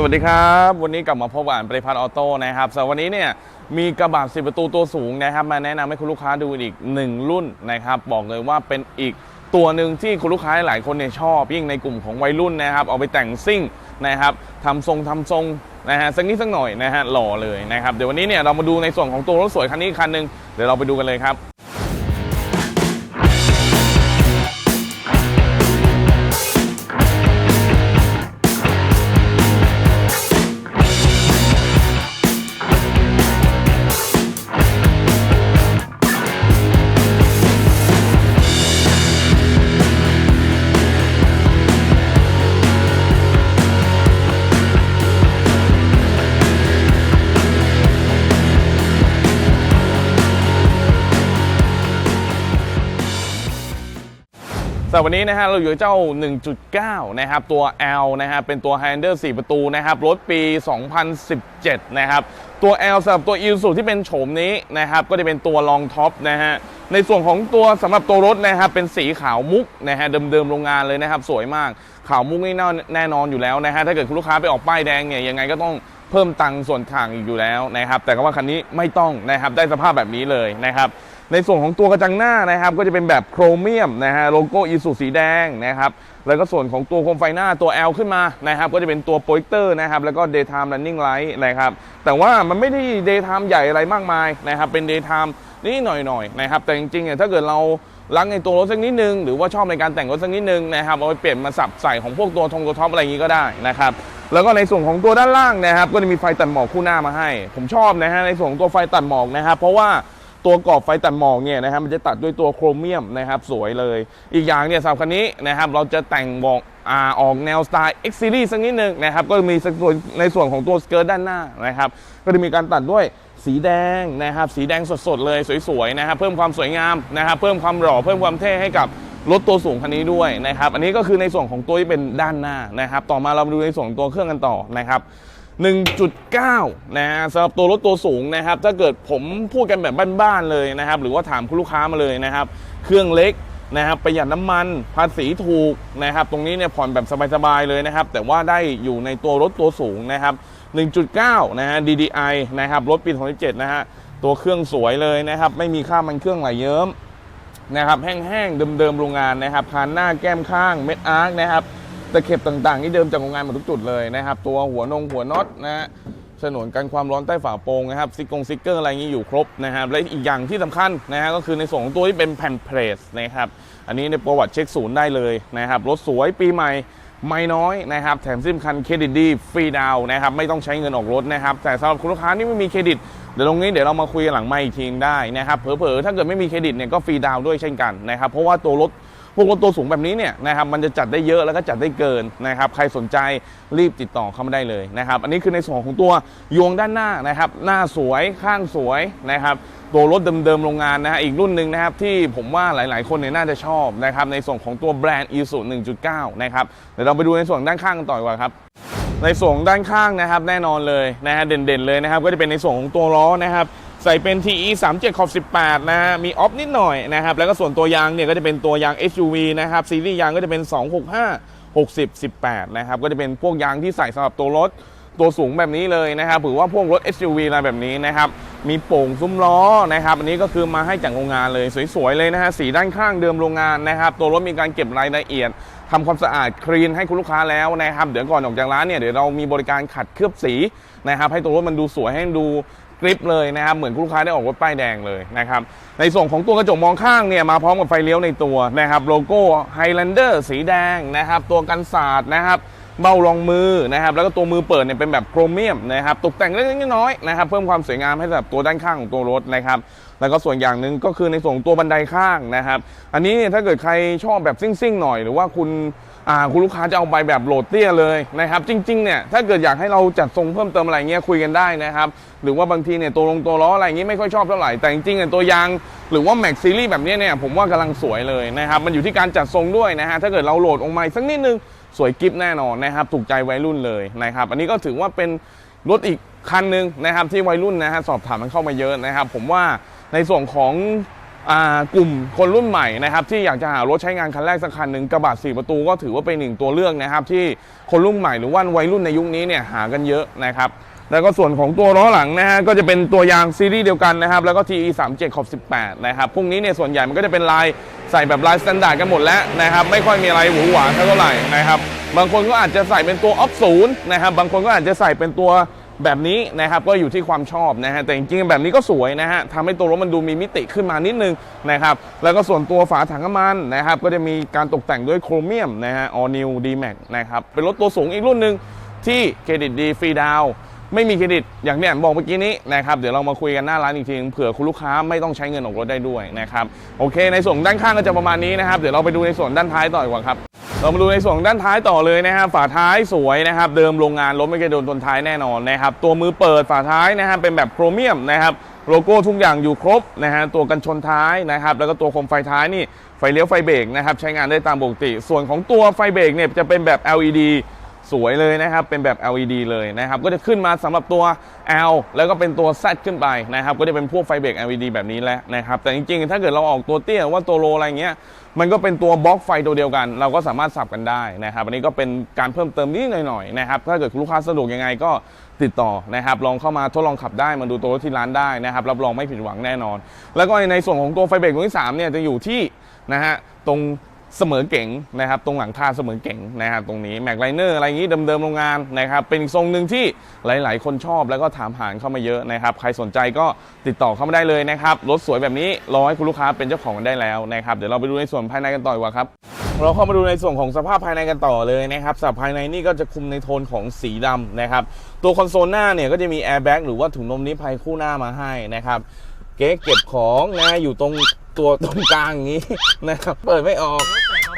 สวัสดีครับ วันนี้กลับมาพบกับอ่านปริพัฒน์ออโต้นะครับสำหรับวันนี้เนี่ยมีกระบะ10 ประตูตัวสูงนะครับ มาแนะนำให้คุณลูกค้าดูอีก 1 รุ่นนะครับ บอกเลยว่าเป็นอีกตัวหนึ่งที่คุณลูกค้าหลายคนเนี่ยชอบ ยิ่งในกลุ่มของวัยรุ่นนะครับ เอาไปแต่งซิ่งนะครับทำทรงทำทรงนะฮะสักนิดสักหน่อยนะฮะหล่อเลยนะครับ เดี๋ยววันนี้เนี่ยเรามาดูในส่วนของตัวรถสวยคันนี้คันหนึ่งเดี๋ยวเราไปดูกันเลยครับ สำหรับวันนี้นะฮะเราอยู่เจ้า 1.9 นะครับ ตัว L นะฮะเป็นตัว Highlander 4 ประตูนะครับ รถปี 2017 นะครับ ตัว L สำหรับตัว i s u ที่เป็นโฉมนี้นะครับ ก็จะเป็นตัว Long Top นะฮะ ในส่วนของตัวสำหรับตัวรถนะครับ เป็นสีขาวมุกนะฮะ เดิมๆโรงงานเลยนะครับ สวยมาก ขาวมุกนี่แน่นอนอยู่แล้วนะฮะ ถ้าเกิดคุณลูกค้าไปออกป้ายแดงเนี่ย ยังไงก็ต้องเพิ่มตังค์ส่วนต่างอีกอยู่แล้วนะครับ แต่ก็ว่าคันนี้ไม่ต้องนะครับ ได้สภาพแบบนี้เลยนะครับ ในส่วนของตัวกระจังหน้านะครับ ก็จะเป็นแบบโครเมียมนะฮะโลโก้อีสุสีแดงนะครับแล้วก็ส่วนของตัวโคมไฟหน้าตัว L ขึ้นมานะครับก็จะเป็นตัวโปรเจคเตอร์นะครับแล้วก็ daytime running light นะครับแต่ว่ามันไม่ได้ daytime ใหญ่อะไรมากมายนะครับเป็น daytime นิดหน่อยๆนะครับแต่จริงๆเนี่ยถ้าเกิดเรารักในตัวรถสักนิดนึง หรือว่าชอบในการแต่งรถสักนิดนึงนะครับเอาไปเปลี่ยนมาสับใส่ของพวกตัวทงตัวท็อปอะไรอย่างนี้ก็ได้นะครับแล้วก็ในส่วนของตัวด้านล่างนะครับ ก็จะมีไฟตัดหมอกคู่หน้ามาให้ ผมชอบนะฮะในส่วนของตัวไฟตัดหมอกนะครับเพราะว่า ตัวกรอบไฟตัดหมอกเนี่ยนะครับมันจะตัดด้วยตัวโครเมียมนะครับสวยเลย อีกอย่างเนี่ยสำหรับคันนี้นะครับเราจะแต่งบอกอาออกแนวสไตล์ X Series สักนิดหนึ่งนะครับก็มีสักส่วนในส่วนของตัวสเกิร์ตด้านหน้านะครับก็จะมีการตัดด้วยสีแดงนะครับสีแดงสดๆเลยสวยๆนะครับเพิ่มความสวยงามนะครับเพิ่มความหล่อเพิ่มความเท่ให้กับรถตัวสูงคันนี้ด้วยนะครับอันนี้ก็คือในส่วนของตัวที่เป็นด้านหน้านะครับต่อมาเรามาดูในส่วนของตัวเครื่องกันต่อนะครับ 1.9 นะฮะสำหรับตัวรถตัวสูงนะครับ ถ้าเกิดผมพูดกันแบบบ้านๆเลยนะครับ หรือว่าถามคุณลูกค้ามาเลยนะครับ เครื่องเล็กนะครับประหยัดน้ำมันภาษีถูกนะครับ ตรงนี้เนี่ยผ่อนแบบสบายๆเลยนะครับ แต่ว่าได้อยู่ในตัวรถตัวสูงนะครับ 1.9 นะฮะ DDI นะครับรถปี 2017 นะฮะ ตัวเครื่องสวยเลยนะครับ ไม่มีค่ามันเครื่องไหลเยิ้มนะครับ แห้งๆ เดิมๆ โรงงานนะครับพานหน้าแก้มข้างเม็ดอาร์คนะครับ ตะเข็บต่างๆ นี่เดิมจากโรงงานหมดทุกจุดเลยนะครับ ตัวหัวนงหัวน็อตนะฮะฉนวนกันความร้อนใต้ฝาโปรงนะครับซิกงซิกเกอร์อะไรอย่างนี้อยู่ครบนะครับและอีกอย่างที่สำคัญนะฮะก็คือในส่วนของตัวที่เป็นแผ่นเพรสนะครับอันนี้ในประวัติเช็คศูนย์ได้เลยนะครับรถสวยปีใหม่ไม่น้อยนะครับแถมซิมคันเครดิตดีฟรีดาวนะครับไม่ต้องใช้เงินออกรถนะครับแต่สำหรับคุณลูกค้าที่ไม่มีเครดิตเดี๋ยวตรงนี้เดี๋ยวเรามาคุยกันหลังไม่อีกทีได้นะครับเผลอๆถ้าเกิดไม่มีเครดิตเนี่ยก็ฟรีดาวด้วยเช่นกันนะครับเพราะว่าตัวรถ พวกรถตัวสูงแบบนี้เนี่ยนะครับมันจะจัดได้เยอะแล้วก็จัดได้เกินนะครับใครสนใจรีบติดต่อเข้ามาได้เลยนะครับอันนี้คือในส่วนของตัวยวงด้านหน้านะครับหน้าสวยข้างสวยนะครับตัวรถเดิมๆโรงงานนะฮะอีกรุ่นหนึ่งนะครับที่ผมว่าหลายๆคนเนี่ยน่าจะชอบนะครับในส่วนของตัวแบรนด์ i s u 1.9 นะครับเดี๋ยวเราไปดูในส่วนด้านข้างกันต่อดีกว่าครับในส่วนด้านข้างนะครับแน่นอนเลยนะฮะเด่นๆเลยนะครับก็จะเป็นในส่วนของตัวล้อนะครับ ใส่เป็น TE 37ขอบ18 นะฮะ มีออฟนิดหน่อยนะครับ แล้วก็ส่วนตัวยางเนี่ยก็จะเป็นตัวยาง SUV นะครับ ซีรีส์ยางก็จะเป็น 265 60 18 นะครับ ก็จะเป็นพวกยางที่ใส่สำหรับตัวรถตัวสูงแบบนี้เลยนะครับถือว่าพวกรถ SUV อะไรแบบนี้นะครับ มีโป่งซุ้มล้อนะครับ อันนี้ก็คือมาให้จากโรงงานเลยสวยๆเลยนะฮะ สีด้านข้างเดิมโรงงานนะครับ ตัวรถมีการเก็บรายละเอียดทำความสะอาดคลีนให้คุณลูกค้าแล้วนะครับ เดี๋ยวก่อนออกจากร้านเนี่ยเดี๋ยวเรามีบริการขัดเคลือบสีนะครับ ให้ตัวรถมันดูสวยให้ดู กริปเลยนะครับ เหมือนคุณลูกค้าได้ออกรถป้ายแดงเลยนะครับ ในส่วนของตัวกระจกมองข้างเนี่ยมาพร้อมกับไฟเลี้ยวในตัวนะครับ โลโก้ไฮแลนเดอร์สีแดงนะครับ ตัวกันศาสตร์นะครับ เบ้ารองมือนะครับแล้วก็ตัวมือเปิดเนี่ยเป็นแบบโครเมียมนะครับตกแต่งเล็กๆน้อยๆนะครับเพิ่มความสวยงามให้สำหรับตัวด้านข้างของตัวรถนะครับแล้วก็ส่วนอย่างหนึ่งก็คือในส่วนของตัวบันไดข้างนะครับอันนี้เนี่ยถ้าเกิดใครชอบแบบซิ่งๆหน่อยหรือว่าคุณอ่าคุณลูกค้าจะเอาไปแบบโหลดเตี้ยเลยนะครับจริงๆเนี่ยถ้าเกิดอยากให้เราจัดทรงเพิ่มเติมอะไรเงี้ยคุยกันได้นะครับหรือว่าบางทีเนี่ยตัวลงตัวล้ออะไรอย่างงี้ไม่ค่อยชอบเท่าไหร่แต่จริงๆเนี่ยตัวยางหรือว่าแม็กซีรีส์แบบเนี้ยเนี่ยผมว่ากำลังสวยเลยนะครับมันอยู่ที่การจัดทรงด้วยนะฮะถ้าเกิดเราโหลดออกมาสักนิดนึง สวยกิฟแน่นอนนะครับ ถูกใจวัยรุ่นเลยนะครับ อันนี้ก็ถือว่าเป็นรถอีกคันหนึ่งนะครับ ที่วัยรุ่นนะฮะสอบถามมันเข้ามาเยอะนะครับ ผมว่าในส่วนของอ่ากลุ่มคนรุ่นใหม่นะครับที่อยากจะหารถใช้งานคันแรกสักคันหนึ่งกระบะสี่ประตูก็ถือว่าเป็นหนึ่งตัวเลือกนะครับที่คนรุ่นใหม่หรือว่าวัยรุ่นในยุคนี้เนี่ยหากันเยอะนะครับ แล้วก็ส่วนของตัวล้อหลังนะฮะก็จะเป็นตัวยางซีรีส์เดียวกันนะครับ แล้วก็ TE 3 7ขอบ18 นะครับพวกนี้เนี่ยส่วนใหญ่มันก็จะเป็นลายใส่แบบลายสแตนดาร์ดกันหมดแล้วนะครับ ไม่ค่อยมีอะไรหวือหวาเท่าไหร่นะครับ บางคนก็อาจจะใส่เป็นตัวออฟศูนย์นะครับ บางคนก็อาจจะใส่เป็นตัวแบบนี้นะครับก็อยู่ที่ความชอบนะฮะแต่จริงๆแบบนี้ก็สวยนะฮะทำให้ตัวรถมันดูมีมิติขึ้นมานิดนึงนะครับแล้วก็ส่วนตัวฝาถังน้ำมันนะครับก็จะมีการตกแต่งด้วยโครเมียมนะฮะ All New D-Max นะครับเป็นรถตัวสูงอีกรุ่นหนึ่งที่เครดิตดีฟรีดาวน์ ไม่มีเครดิตอย่างที่แอมบอกเมื่อกี้นี้นะครับเดี๋ยวเรามาคุยกันหน้าร้านอีกทีนึงเผื่อคุณลูกค้าไม่ต้องใช้เงินออกรถได้ด้วยนะครับโอเค ในส่วนด้านข้างก็จะประมาณนี้นะครับเดี๋ยวเราไปดูในส่วนด้านท้ายต่อดีกว่าครับเรามาดูในส่วนด้านท้ายต่อเลยนะครับฝาท้ายสวยนะครับเดิมโรงงานรถไม่เคยโดนชนท้ายแน่นอนนะครับตัวมือเปิดฝาท้ายนะครับเป็นแบบโครเมียมนะครับโลโก้ทุกอย่างอยู่ครบนะฮะตัวกันชนท้ายนะครับแล้วก็ตัวโคมไฟท้ายนี่ไฟเลี้ยวไฟเบรกนะครับใช้งานได้ตามปกติ ส่วนของตัวไฟเบรกเนี่ยจะเป็นแบบ LED สวยเลยนะครับ เป็นแบบ LED เลยนะครับ ก็จะขึ้นมาสำหรับตัว L แล้วก็เป็นตัว Z ขึ้นไปนะครับ ก็จะเป็นพวกไฟเบรก LED แบบนี้แหละนะครับ แต่จริงๆ ถ้าเกิดเราออกตัวเตี้ยว่าตัวโลอะไรเงี้ย มันก็เป็นตัวบล็อกไฟตัวเดียวกัน เราก็สามารถสับกันได้นะครับ อันนี้ก็เป็นการเพิ่มเติมนิดหน่อยๆนะครับ ถ้าเกิดลูกค้าสะดวกยังไงก็ติดต่อนะครับ ลองเข้ามาทดลองขับได้ มาดูตัวรถที่ร้านได้นะครับ รับรองไม่ผิดหวังแน่นอน แล้วก็ในส่วนของตัวไฟเบรกตัวที่สามเนี่ยจะอยู่ที่นะฮะตรง เสมอเก๋งนะครับตรงหลังคาเสมอเก๋งนะครับตรงนี้แม็กไลเนอร์อะไรอย่างนี้เดิมๆโรงงานนะครับเป็นทรงหนึ่งที่หลาย ๆ คนชอบแล้วก็ถามหาเข้ามาเยอะนะครับ ใครสนใจก็ติดต่อเข้ามาได้เลยนะครับรถสวยแบบนี้รอให้คุณลูกค้าเป็นเจ้าของกันได้แล้วนะครับเดี๋ยวเราไปดูในส่วนภายในกันต่อดีกว่าครับเราเข้ามาดูในส่วนของสภาพภายในกันต่อเลยนะครับสภาพภายในนี่ก็จะคุมในโทนของสีดำนะครับตัวคอนโซลหน้าเนี่ยก็จะมีแอร์แบ็กหรือว่าถุงลมนิรภัยคู่หน้ามาให้นะครับเก๊เก็บของนะอยู่ตรง ตัวตรงกลางอย่างนี้นะครับ เปิดไม่ออก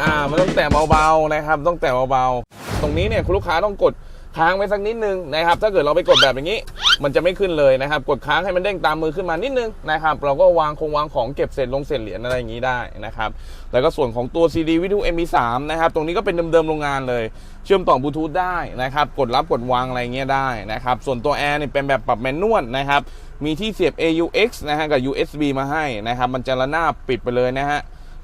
อ่า มันต้องแตะเบาๆนะครับ ต้องแตะเบาๆ ตรงนี้เนี่ยคุณลูกค้าต้องกด ค้างไว้สักนิดนึงนะครับถ้าเกิดเราไปกดแบบอย่างนี้ มันจะไม่ขึ้นเลยนะครับ กดค้างให้มันเด้งตามมือขึ้นมานิดนึงนะครับ เราก็วางคงวางของเก็บเศษลงเศษเหรียญอะไรอย่างนี้ได้นะครับแล้วก็ส่วนของตัว CD วิทยุ MP3 นะครับ ตรงนี้ก็เป็นเดิมๆโรงงานเลย เชื่อมต่อบลูทูธได้นะครับ กดรับกดวางอะไรเงี้ยได้นะครับ ส่วนตัวแอร์เนี่ยเป็นแบบปรับแมนนวลนะครับ มีที่เสียบ AUX นะฮะกับ USB มาให้นะครับ มันจะระนาบปิดไปเลยนะฮะ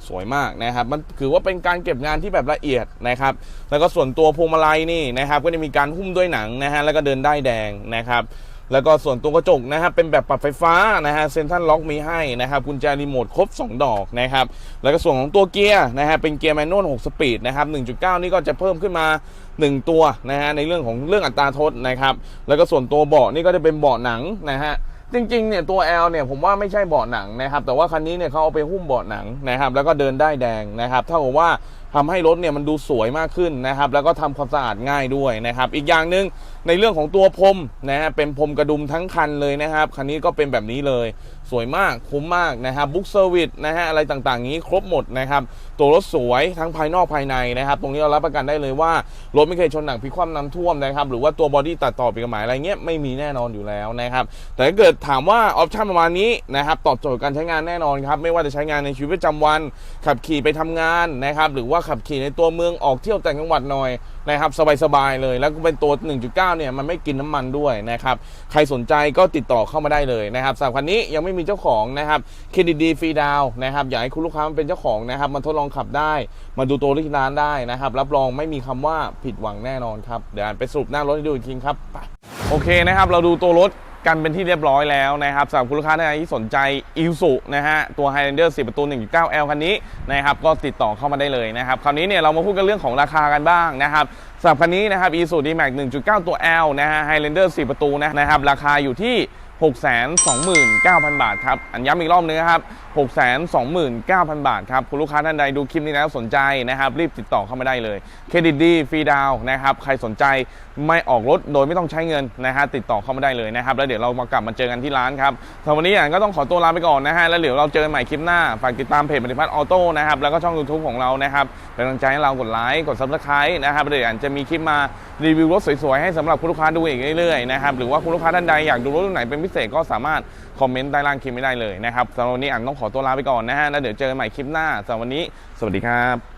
สวยมากนะครับ มันถือว่าเป็นการเก็บงานที่แบบละเอียดนะครับ แล้วก็ส่วนตัวพวงมาลัยนี่นะครับ ก็จะมีการหุ้มด้วยหนังนะฮะ แล้วก็เดินได้แดงนะครับแล้วก็ส่วนตัวกระจกนะครับเป็นแบบปรับไฟฟ้านะฮะเซนทรัลล็อกมีให้นะครับกุญแจรีโมทครบ 2 ดอกนะครับแล้วก็ส่วนของตัวเกียร์นะฮะเป็นเกียร์แมนนวล6สปีดนะครับ1.9 นี่ก็จะเพิ่มขึ้นมา 1 ตัวนะฮะในเรื่องของเรื่องอัตราทดนะครับแล้วก็ส่วนตัวเบาะนี่ก็จะเป็นเบาะหนังนะฮะ จริงๆเนี่ยตัว L เนี่ยผมว่าไม่ใช่เบาะหนังนะครับแต่ว่าคันนี้เนี่ยเขาเอาไปหุ้มเบาะหนังนะครับแล้วก็เดินได้แดงนะครับเท่ากับว่าทำให้รถเนี่ยมันดูสวยมากขึ้นนะครับแล้วก็ทำความสะอาดง่ายด้วยนะครับอีกอย่างหนึ่ง ในเรื่องของตัวพรมนะฮะเป็นพรมกระดุมทั้งคันเลยนะครับ คันนี้ก็เป็นแบบนี้เลย สวยมากคุ้มมากนะครับบุ๊กเซอร์วิสนะฮะอะไรต่างๆนี้ครบหมดนะครับตัวรถสวยทั้งภายนอกภายในนะครับ ตรงนี้เรารับประกันได้เลยว่ารถไม่เคยชนหนักพิคว่ำน้ำท่วมนะครับ หรือว่าตัวบอดี้ตัดต่อปีกหมายอะไรเงี้ยไม่มีแน่นอนอยู่แล้วนะครับแต่ถ้าเกิดถามว่าออปชันประมาณนี้นะครับตอบโจทย์การใช้งานแน่นอนครับไม่ว่าจะใช้งานในชีวิตประจำวัน ขับขี่ไปทำงานนะครับหรือว่าขับขี่ในตัวเมืองออกเที่ยวแต่งจังหวัดหน่อยนะครับสบายๆเลย แล้วก็เป็นตัว 1.9 เนี่ยมันไม่กินน้ำมันด้วยนะครับใครสนใจก็ติดต่อเข้ามาได้เลยนะครับสำหรับคันนี้ยังไม่มีเจ้าของนะครับเครดิตดีฟรีดาวนะครับอยากให้คุณลูกค้ามันเป็นเจ้าของนะครับมาทดลองขับได้มาดูตัวรถที่ร้านได้นะครับรับรองไม่มีคำว่าผิดหวังแน่นอนครับเดี๋ยวไปสรุปหน้ารถให้ดูอีกทีครับโอเคนะครับเราดูตัวรถ กันเป็นที่เรียบร้อยแล้วนะครับสำหรับคุณลูกค้าท่านใดที่สนใจอิลสุนะฮะตัว Highlander 10ประตู 1.9L คันนี้นะครับก็ติดต่อเข้ามาได้เลยนะครับคราวนี้เนี่ยเรามาพูดกันเรื่องของราคากันบ้างนะครับ สำหรับคันนี้นะครับ Isuzu D-Max 1.9 ตัว L นะฮะ Highlander 4 ประตูนะนะครับ ราคาอยู่ที่ 629,000 บาทครับ อันย้ำอีกรอบนึงนะครับ 629,000 บาทครับ คุณลูกค้าท่านใดดูคลิปนี้แล้วสนใจนะครับ รีบติดต่อเข้ามาได้เลย เครดิตดี ฟรีดาวนะครับ ใครสนใจไม่ออกรถโดยไม่ต้องใช้เงินนะฮะ ติดต่อเข้ามาได้เลยนะครับ แล้วเดี๋ยวเรามากลับมาเจอกันที่ร้านครับสำหรับวันนี้อ่านก็ต้องขอตัวลาไปก่อนนะฮะ แล้วเดี๋ยวเราเจอกันใหม่คลิปหน้า ฝากติดตามเพจปฏิพัฒน์ออโต้นะครับ แล้วก็ช่อง YouTube ของเรานะครับเป็นกำลังใจให้เรากดไลค์ กด Subscribe นะครับเดี๋ยวอ่านจะมีคลิปมารีวิวรถสวยๆให้สำหรับคุณลูกค้าดูอีกเรื่อยๆนะครับหรือว่าคุณลูกค้าท่านใดอยากดูรถรุ่นไหนเป็นพิเศษก็สามารถคอมเมนต์ใต้ล่างคลิปไม่ได้เลยนะครับสำหรับวันนี้อันต้องขอตัวลาไปก่อนนะฮะแล้วเดี๋ยวเจอกันใหม่คลิปหน้าสำหรับวันนี้ สวัสดีครับ